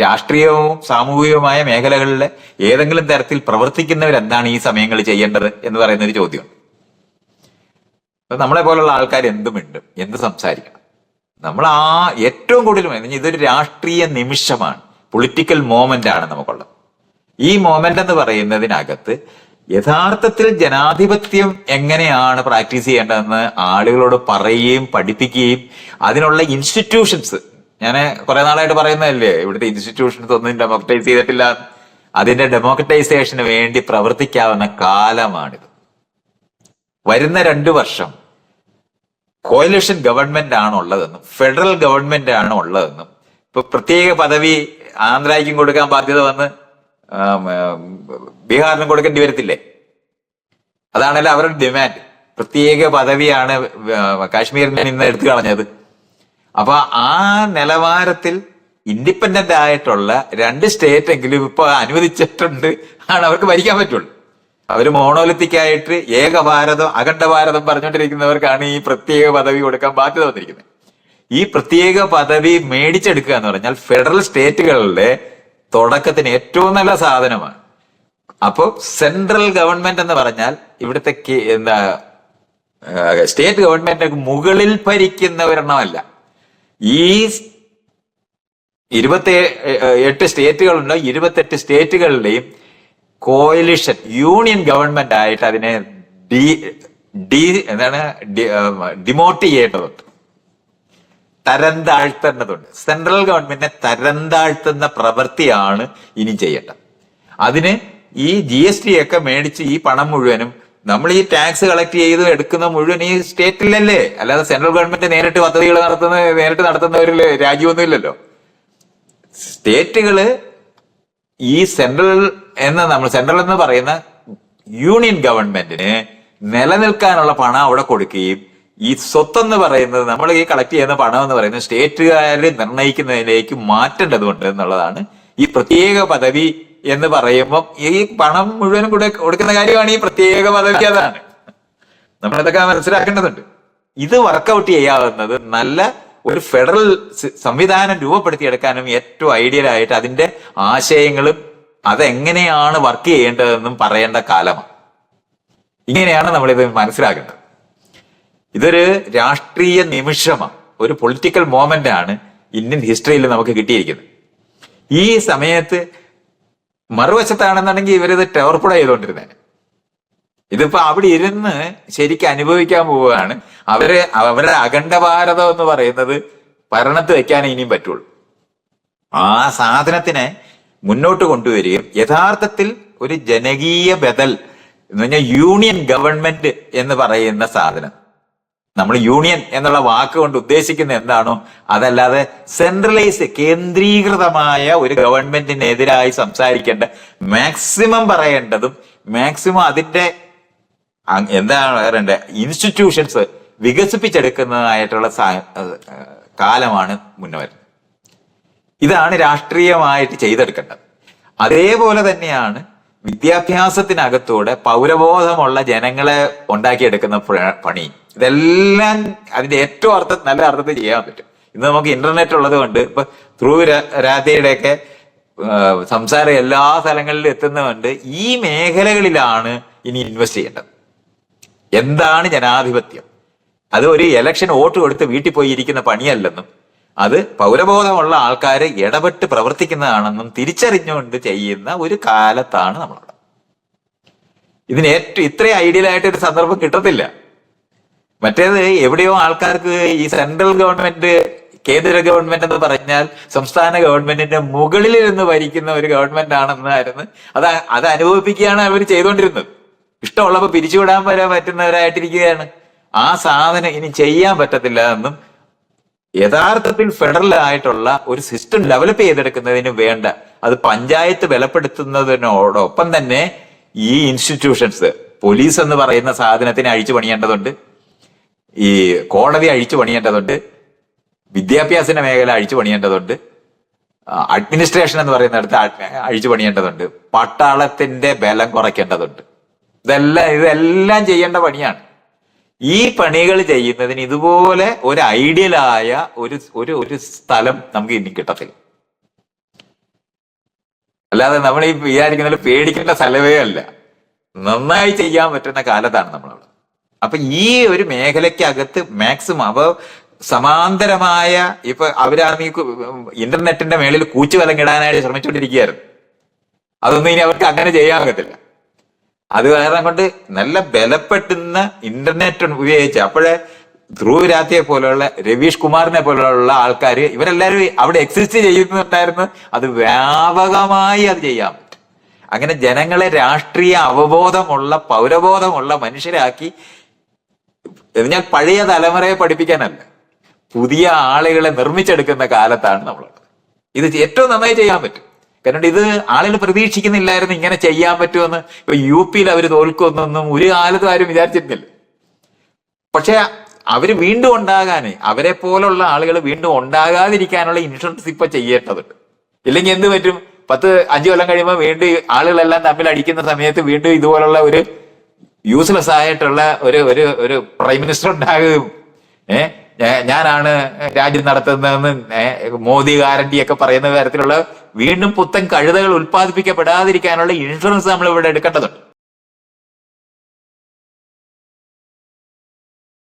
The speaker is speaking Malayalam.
രാഷ്ട്രീയവും സാമൂഹികവുമായ മേഖലകളിലെ ഏതെങ്കിലും തരത്തിൽ പ്രവർത്തിക്കുന്നവരെന്താണ് ഈ സമയങ്ങളിൽ ചെയ്യേണ്ടത് എന്ന് പറയുന്ന ഒരു ചോദ്യമുണ്ട് നമ്മളെ പോലുള്ള ആൾക്കാർ എന്തുമുണ്ട് എന്ത് സംസാരിക്കണം. നമ്മൾ ആ ഏറ്റവും കൂടുതൽ ഇതൊരു രാഷ്ട്രീയ നിമിഷമാണ് പൊളിറ്റിക്കൽ മോമെന്റ് ആണ് നമുക്കുള്ളത്. ഈ മോമെന്റ് എന്ന് പറയുന്നതിനകത്ത് യഥാർത്ഥത്തിൽ ജനാധിപത്യം എങ്ങനെയാണ് പ്രാക്ടീസ് ചെയ്യേണ്ടതെന്ന് ആളുകളോട് പറയുകയും പഠിപ്പിക്കുകയും അതിനുള്ള ഇൻസ്റ്റിറ്റ്യൂഷൻസ് ഞാൻ കുറെ നാളായിട്ട് പറയുന്നതല്ലേ ഇവിടുത്തെ ഇൻസ്റ്റിറ്റ്യൂഷൻസ് ഒന്നും ഡെമോക്രറ്റൈസ് ചെയ്തിട്ടില്ല. അതിന്റെ ഡെമോക്രറ്റൈസേഷന് വേണ്ടി പ്രവർത്തിക്കാവുന്ന കാലമാണിത്. വരുന്ന രണ്ടു വർഷം കോയലിഷൻ ഗവൺമെന്റ് ആണ് ഉള്ളതെന്നും ഫെഡറൽ ഗവൺമെന്റ് ആണ് ഉള്ളതെന്നും ഇപ്പൊ പ്രത്യേക പദവി ആന്ധ്രയ്ക്കും കൊടുക്കാൻ ബാധ്യത വന്ന് ബീഹാറിനും കൊടുക്കേണ്ടി വരത്തില്ലേ? അതാണല്ലോ അവരുടെ ഡിമാൻഡ് പ്രത്യേക പദവിയാണ് കാശ്മീരിൽ നിന്ന് എടുത്തു കളഞ്ഞത്. അപ്പൊ ആ നിലവാരത്തിൽ ഇൻഡിപെൻഡന്റ് ആയിട്ടുള്ള രണ്ട് സ്റ്റേറ്റ് എങ്കിലും ഇപ്പൊ അനുവദിച്ചിട്ടുണ്ട്. ആണ് അവർക്ക് ഭരിക്കാൻ പറ്റുള്ളൂ. അവർ മോണോലിത്തിക് ആയിട്ട് ഏക ഭാരതം അഖണ്ഡ ഭാരതം പറഞ്ഞുകൊണ്ടിരിക്കുന്നവർക്കാണ് ഈ പ്രത്യേക പദവി കൊടുക്കാൻ ബാധ്യത വന്നിരിക്കുന്നത്. ഈ പ്രത്യേക പദവി മേടിച്ചെടുക്കുക എന്ന് പറഞ്ഞാൽ ഫെഡറൽ സ്റ്റേറ്റുകളുടെ തുടക്കത്തിന് ഏറ്റവും നല്ല സാധനമാണ്. അപ്പോൾ സെൻട്രൽ ഗവൺമെന്റ് എന്ന് പറഞ്ഞാൽ ഇവിടുത്തെ എന്താ സ്റ്റേറ്റ് ഗവൺമെന്റിന് മുകളിൽ ഭരിക്കുന്ന ഒരെണ്ണമല്ല ഈ ഇരുപത്തി എട്ട് സ്റ്റേറ്റുകളുണ്ടോ. ഇരുപത്തെട്ട് സ്റ്റേറ്റുകളുടെയും കോയലിഷൻ യൂണിയൻ ഗവൺമെന്റ് ആയിട്ട് അതിനെ ഡി ഡി എന്താണ് ഡിമോട്ട് ചെയ്യേണ്ടതുണ്ട്. തരം താഴ്ത്തേണ്ടതുണ്ട് സെൻട്രൽ ഗവൺമെന്റിനെ തരം താഴ്ത്തുന്ന പ്രവൃത്തിയാണ് ഇനി ചെയ്യേണ്ടത്. അതിന് ഈ ജി എസ് ടി ഒക്കെ മേടിച്ച് ഈ പണം മുഴുവനും നമ്മൾ ഈ ടാക്സ് കളക്ട് ചെയ്ത് എടുക്കുന്ന മുഴുവൻ ഈ സ്റ്റേറ്റിലല്ലേ അല്ലാതെ സെൻട്രൽ ഗവൺമെന്റ് നേരിട്ട് പദ്ധതികൾ നടത്തുന്ന നേരിട്ട് നടത്തുന്ന ഒരു രാജ്യമൊന്നുമില്ലല്ലോ. സ്റ്റേറ്റുകൾ ഈ സെൻട്രൽ എന്ന നമ്മൾ സെൻട്രൽ എന്ന് പറയുന്ന യൂണിയൻ ഗവൺമെന്റിന് നിലനിൽക്കാനുള്ള പണം അവിടെ കൊടുക്കുകയും ഈ സ്വത്ത് എന്ന് പറയുന്നത് നമ്മൾ ഈ കളക്ട് ചെയ്യുന്ന പണം എന്ന് പറയുന്നത് സ്റ്റേറ്റുകാർ നിർണയിക്കുന്നതിലേക്ക് മാറ്റേണ്ടതുണ്ട് എന്നുള്ളതാണ് ഈ പ്രത്യേക പദവി എന്ന് പറയുമ്പോൾ ഈ പണം മുഴുവനും കൂടെ കൊടുക്കുന്ന കാര്യമാണ് ഈ പ്രത്യേക പദവി അതാണ്. നമ്മളിതൊക്കെ മനസ്സിലാക്കേണ്ടതുണ്ട്. ഇത് വർക്കൗട്ട് ചെയ്യാവുന്നത് നല്ല ഒരു ഫെഡറൽ സംവിധാനം രൂപപ്പെടുത്തിയെടുക്കാനും ഏറ്റവും ഐഡിയൽ ആയിട്ട് അതിന്റെ ആശയങ്ങളും അതെങ്ങനെയാണ് വർക്ക് ചെയ്യേണ്ടതെന്നും പറയേണ്ട കാലമാണ്. ഇങ്ങനെയാണ് നമ്മളിത് മനസ്സിലാക്കേണ്ടത്. ഇതൊരു രാഷ്ട്രീയ നിമിഷമാണ്. ഒരു പൊളിറ്റിക്കൽ മോമെന്റ് ആണ് ഇന്ത്യൻ ഹിസ്റ്ററിയിൽ നമുക്ക് കിട്ടിയിരിക്കുന്നത്. ഈ സമയത്ത് മറുവശത്താണെന്നുണ്ടെങ്കിൽ ഇവരിത് ടവർപ്പുട ചെയ്തുകൊണ്ടിരുന്നത് ഇതിപ്പോ അവിടെ ഇരുന്ന് ശരിക്കും അനുഭവിക്കാൻ പോവുകയാണ്. അവർ അവരുടെ അഖണ്ഡ ഭാരതം എന്ന് പറയുന്നത് ഭരണത്ത് വെക്കാൻ ഇനിയും പറ്റുള്ളൂ. ആ സാധനത്തിനെ മുന്നോട്ട് കൊണ്ടുവരികയും യഥാർത്ഥത്തിൽ ഒരു ജനകീയ ബദൽ എന്ന് പറഞ്ഞാൽ യൂണിയൻ ഗവൺമെന്റ് എന്ന് പറയുന്ന സാധനം. നമ്മൾ യൂണിയൻ എന്നുള്ള വാക്ക് കൊണ്ട് ഉദ്ദേശിക്കുന്ന എന്താണോ അതല്ലാതെ സെൻട്രലൈസ് കേന്ദ്രീകൃതമായ ഒരു ഗവൺമെന്റിനെതിരായി സംസാരിക്കേണ്ട മാക്സിമം പറയേണ്ടതും മാക്സിമം അതിന്റെ എന്താണ് പറയണ്ടേ ഇൻസ്റ്റിറ്റ്യൂഷൻസ് വികസിപ്പിച്ചെടുക്കുന്നതായിട്ടുള്ള കാലമാണ് മുന്നേ ഇതാണ് രാഷ്ട്രീയമായിട്ട് ചെയ്തെടുക്കേണ്ടത്. അതേപോലെ തന്നെയാണ് വിദ്യാഭ്യാസത്തിനകത്തൂടെ പൗരബോധമുള്ള ജനങ്ങളെ ഉണ്ടാക്കിയെടുക്കുന്ന പണി. ഇതെല്ലാം അതിന്റെ ഏറ്റവും അർത്ഥം നല്ല അർത്ഥത്തിൽ ചെയ്യാൻ പറ്റും. ഇന്ന് നമുക്ക് ഇന്റർനെറ്റ് ഉള്ളത് കൊണ്ട് ഇപ്പൊ ധ്രുവ രാധയുടെയൊക്കെ സംസാരം എല്ലാ സ്ഥലങ്ങളിലും എത്തുന്നതുകൊണ്ട് ഈ മേഖലകളിലാണ് ഇനി ഇൻവെസ്റ്റ് ചെയ്യേണ്ടത്. എന്താണ് ജനാധിപത്യം? അത് ഒരു ഇലക്ഷൻ വോട്ട് കൊടുത്ത് വീട്ടിൽ പോയിരിക്കുന്ന പണിയല്ലെന്നും അത് പൗരബോധമുള്ള ആൾക്കാർ ഇടപെട്ട് പ്രവർത്തിക്കുന്നതാണെന്നും തിരിച്ചറിഞ്ഞുകൊണ്ട് ചെയ്യുന്ന ഒരു കാലത്താണ് നമ്മളുടെ ഇതിന് ഏറ്റവും ഇത്രയും ഐഡിയൽ ആയിട്ട് ഒരു സന്ദർഭം കിട്ടത്തില്ല. മറ്റേത് എവിടെയോ ആൾക്കാർക്ക് ഈ സെൻട്രൽ ഗവൺമെന്റ് കേന്ദ്ര ഗവൺമെന്റ് എന്ന് പറഞ്ഞാൽ സംസ്ഥാന ഗവൺമെന്റിന്റെ മുകളിൽ നിന്ന് ഭരിക്കുന്ന ഒരു ഗവൺമെന്റ് ആണെന്നായിരുന്നു അത് അത് അനുഭവിപ്പിക്കുകയാണ് അവർ ചെയ്തുകൊണ്ടിരുന്നത് ഇഷ്ടമുള്ളപ്പോൾ പിരിച്ചുവിടാൻ വരാൻ പറ്റുന്നവരായിട്ടിരിക്കുകയാണ്. ആ സാധനം ഇനി ചെയ്യാൻ പറ്റത്തില്ല എന്നും യഥാർത്ഥത്തിൽ ഫെഡറൽ ആയിട്ടുള്ള ഒരു സിസ്റ്റം ഡെവലപ്പ് ചെയ്തെടുക്കുന്നതിന് വേണ്ട അത് പഞ്ചായത്ത് ബലപ്പെടുത്തുന്നതിനോടൊപ്പം തന്നെ ഈ ഇൻസ്റ്റിറ്റ്യൂഷൻസ് പോലീസ് എന്ന് പറയുന്ന സാധനത്തിനെ അഴിച്ചു പണിയേണ്ടതുണ്ട് ഈ കോടതി അഴിച്ചു പണിയേണ്ടതുണ്ട് വിദ്യാഭ്യാസത്തിന്റെ മേഖല അഴിച്ചു പണിയേണ്ടതുണ്ട് അഡ്മിനിസ്ട്രേഷൻ എന്ന് പറയുന്നിടത്ത് അഴിച്ചു പണിയേണ്ടതുണ്ട് പട്ടാളത്തിന്റെ ബലം കുറയ്ക്കേണ്ടതുണ്ട്. ഇതെല്ലാം ഇതെല്ലാം ചെയ്യേണ്ട പണിയാണ്. ഈ പണികൾ ചെയ്യുന്നതിന് ഇതുപോലെ ഒരു ഐഡിയലായ ഒരു ഒരു ഒരു സ്ഥലം നമുക്ക് ഇനി കിട്ടത്തില്ല. അല്ലാതെ നമ്മൾ ഈ വിചാരിക്കുന്നതിൽ പേടിക്കേണ്ട സ്ഥലമേ അല്ല. നന്നായി ചെയ്യാൻ പറ്റുന്ന കാലത്താണ് നമ്മളവിടെ. അപ്പൊ ഈ ഒരു മേഖലയ്ക്കകത്ത് മാക്സിമം അപ്പൊ സമാന്തരമായ ഇപ്പൊ അവരാണ് ഈ ഇന്റർനെറ്റിന്റെ മേളിൽ കൂച്ചുവലം കിടാനായിട്ട് ശ്രമിച്ചുകൊണ്ടിരിക്കുകയായിരുന്നു. അതൊന്നും ഇനി അവർക്ക് അങ്ങനെ ചെയ്യാൻ പറ്റത്തില്ല അത് കാരണം കൊണ്ട് നല്ല ബലപ്പെട്ടുന്ന ഇന്റർനെറ്റ് ഉപയോഗിച്ച് അപ്പോഴേ ധ്രുവ് രാത്രിയെ പോലെയുള്ള രവീഷ് കുമാറിനെ പോലെയുള്ള ആൾക്കാർ ഇവരെല്ലാവരും അവിടെ എക്സിസ്റ്റ് ചെയ്യുന്നുണ്ടായിരുന്നു അത് വ്യാപകമായി അത് ചെയ്യാൻ പറ്റും അങ്ങനെ ജനങ്ങളെ രാഷ്ട്രീയ അവബോധമുള്ള പൗരബോധമുള്ള മനുഷ്യരാക്കി എന്നാൽ പഴയ തലമുറയെ പഠിപ്പിക്കാനല്ല പുതിയ ആളുകളെ നിർമ്മിച്ചെടുക്കുന്ന കാലത്താണ് നമ്മളുള്ളത് ഇത് ഏറ്റവും നന്നായി ചെയ്യാൻ പറ്റും. കാരണം ഇത് ആളുകൾ പ്രതീക്ഷിക്കുന്നില്ലായിരുന്നു ഇങ്ങനെ ചെയ്യാൻ പറ്റുമെന്ന്. ഇപ്പൊ യു പിയിൽ അവർ തോൽക്കുമെന്നൊന്നും ഒരു കാലത്തും ആരും വിചാരിച്ചിരുന്നില്ല. പക്ഷെ അവർ വീണ്ടും ഉണ്ടാകാൻ അവരെ പോലുള്ള ആളുകൾ വീണ്ടും ഉണ്ടാകാതിരിക്കാനുള്ള ഇൻഷുറൻസ് ഇപ്പൊ ചെയ്യേണ്ടതുണ്ട്. ഇല്ലെങ്കിൽ എന്ത് പറ്റും? പത്ത് അഞ്ചു കൊല്ലം കഴിയുമ്പോൾ വീണ്ടും ആളുകളെല്ലാം തമ്മിൽ അടിക്കുന്ന സമയത്ത് വീണ്ടും ഇതുപോലുള്ള ഒരു യൂസ്ലെസ് ആയിട്ടുള്ള ഒരു ഒരു ഒരു പ്രൈം മിനിസ്റ്റർ ഉണ്ടാകും ഏഹ് ഞാനാണ് രാജ്യം നടത്തുന്നതെന്ന് മോദി ഗ്യാരണ്ടി ഒക്കെ പറയുന്ന തരത്തിലുള്ള വീണ്ടും പുത്തൻ കഴുതകൾ ഉൽപ്പാദിപ്പിക്കപ്പെടാതിരിക്കാനുള്ള ഇൻഷുറൻസ് നമ്മൾ ഇവിടെ എടുക്കേണ്ടതുണ്ട്.